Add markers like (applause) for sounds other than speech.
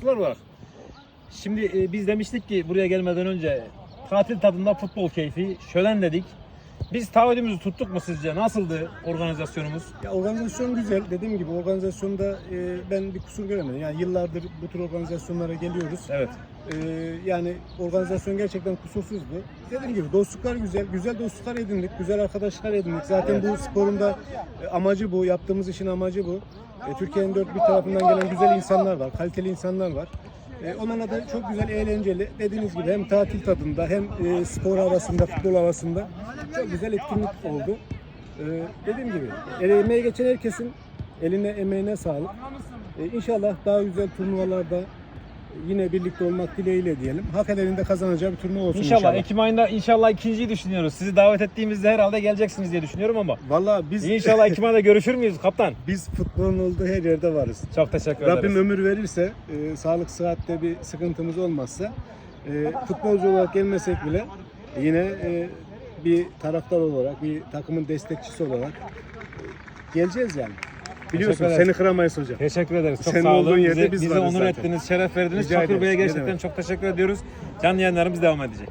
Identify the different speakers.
Speaker 1: Sivaslılar olarak. Şimdi e, biz demiştik ki buraya gelmeden önce tatil tadında futbol keyfi, şölen dedik. Biz taahhüdümüzü tuttuk mu sizce? Nasıldı organizasyonumuz?
Speaker 2: Ya organizasyon güzel. Dediğim gibi organizasyonda e, ben bir kusur göremedim. Yani yıllardır bu tür organizasyonlara geliyoruz.
Speaker 1: Evet.
Speaker 2: E, yani organizasyon gerçekten kusursuzdu. Dediğim gibi dostluklar güzel. Güzel dostluklar edindik. Güzel arkadaşlar edindik. Zaten bu sporun da e, amacı bu. Yaptığımız işin amacı bu. E, Türkiye'nin dört bir tarafından gelen güzel insanlar var. Kaliteli insanlar var. E, onlarla da çok güzel, eğlenceli. Dediğiniz gibi hem tatil tadında hem e, spor havasında, futbol havasında çok güzel etkinlik oldu. E, dediğim gibi emeğe geçen herkesin eline emeğine sağlık. E, inşallah daha güzel turnuvalarda yine birlikte olmak dileğiyle diyelim. Hak edenin de kazanacağı bir turnuva olsun
Speaker 1: İnşallah,
Speaker 2: inşallah.
Speaker 1: Ekim ayında inşallah ikinciyi düşünüyoruz. Sizi davet ettiğimizde herhalde geleceksiniz diye düşünüyorum ama.
Speaker 2: Vallahi biz
Speaker 1: İnşallah Ekim ayında görüşür müyüz kaptan? (laughs)
Speaker 2: biz futbolun olduğu her yerde varız.
Speaker 1: Çok teşekkür
Speaker 2: Rabbim
Speaker 1: ederiz.
Speaker 2: ömür verirse, e, sağlık sıhhatte bir sıkıntımız olmazsa, e, futbolcu olarak gelmesek bile yine e, bir taraftar olarak, bir takımın destekçisi olarak e, geleceğiz yani. Biliyorsun
Speaker 1: Teşekkür ederiz.
Speaker 2: seni kıramayız hocam.
Speaker 1: Teşekkür ederiz. Çok
Speaker 2: Senin
Speaker 1: sağ olun.
Speaker 2: olduğun yerde
Speaker 1: Bizi,
Speaker 2: biz
Speaker 1: bizi
Speaker 2: varız
Speaker 1: onur
Speaker 2: zaten.
Speaker 1: ettiniz, şeref verdiniz.
Speaker 2: Rica
Speaker 1: Çakır
Speaker 2: ederiz.
Speaker 1: Bey'e
Speaker 2: Ne
Speaker 1: gerçekten
Speaker 2: demek.
Speaker 1: çok teşekkür ediyoruz. Canlı yayınlarımız devam edecek.